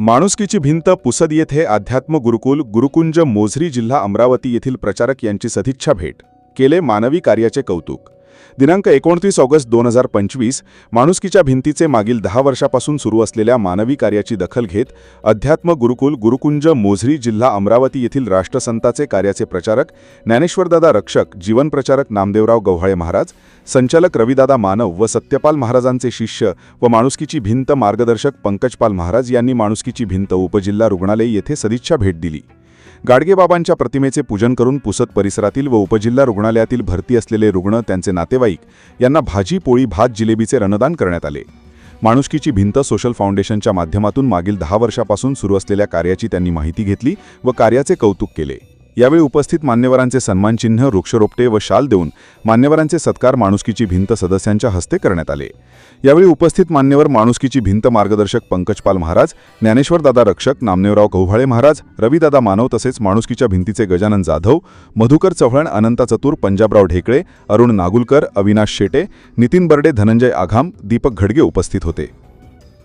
माणुसकीची भिंत पुसद येथे अध्यात्म गुरुकुल गुरुकुंज मोझरी जिल्हा अमरावती येथील प्रचारक यांची सदिच्छा भेट. केले मानवी कार्याचे कौतुक. दिनांक एकोणतीस ऑगस्ट दोन हजार पंचवीस माणुसकीच्या भिंतीचे मागील दहा वर्षापासून सुरू असलेल्या मानवी कार्याची दखल घेत अध्यात्म गुरुकुल गुरुकुंज मोझरी जिल्हा अमरावती येथील राष्ट्रसंताचे कार्याचे प्रचारक ज्ञानेश्वरदादा रक्षक जीवनप्रचारक नामदेवराव गव्हाळे महाराज संचालक रविदादा मानव व सत्यपाल महाराजांचे शिष्य व माणुसकीची भिंत मार्गदर्शक पंकजपाल महाराज यांनी माणुसकीची भिंत उपजिल्हा रुग्णालय येथे सदिच्छा भेट दिली. गाडगेबाबांच्या प्रतिमेचे पूजन करून पुसद परिसरातील व उपजिल्हा रुग्णालयातील भरती असलेले रुग्ण त्यांचे नातेवाईक यांना भाजी पोळी भात जिलेबीचे रणदान करण्यात आले. माणुसकीची भिंत सोशल फाउंडेशनच्या माध्यमातून मागील दहा वर्षापासून सुरू असलेल्या कार्याची त्यांनी माहिती घेतली व कार्याचे कौतुक केले. यावेळी उपस्थित मान्यवरांचे सन्मानचिन्ह वृक्षरोपटे व शाल देऊन मान्यवरांचे सत्कार माणुसकीची भिंत सदस्यांच्या हस्ते करण्यात आले. यावेळी उपस्थित मान्यवर माणुसकीची भिंत मार्गदर्शक पंकजपाल महाराज ज्ञानेश्वरदादा रक्षक नामदेवराव कौभाळे महाराज रविदादा मानव तसेच माणुसकीच्या भिंतीचे गजानन जाधव मधुकर चव्हाण अनंता चतुर पंजाबराव ढेकळे अरुण नागुलकर अविनाश शेटे नितीन बर्डे धनंजय आघाम दीपक घडगे उपस्थित होते.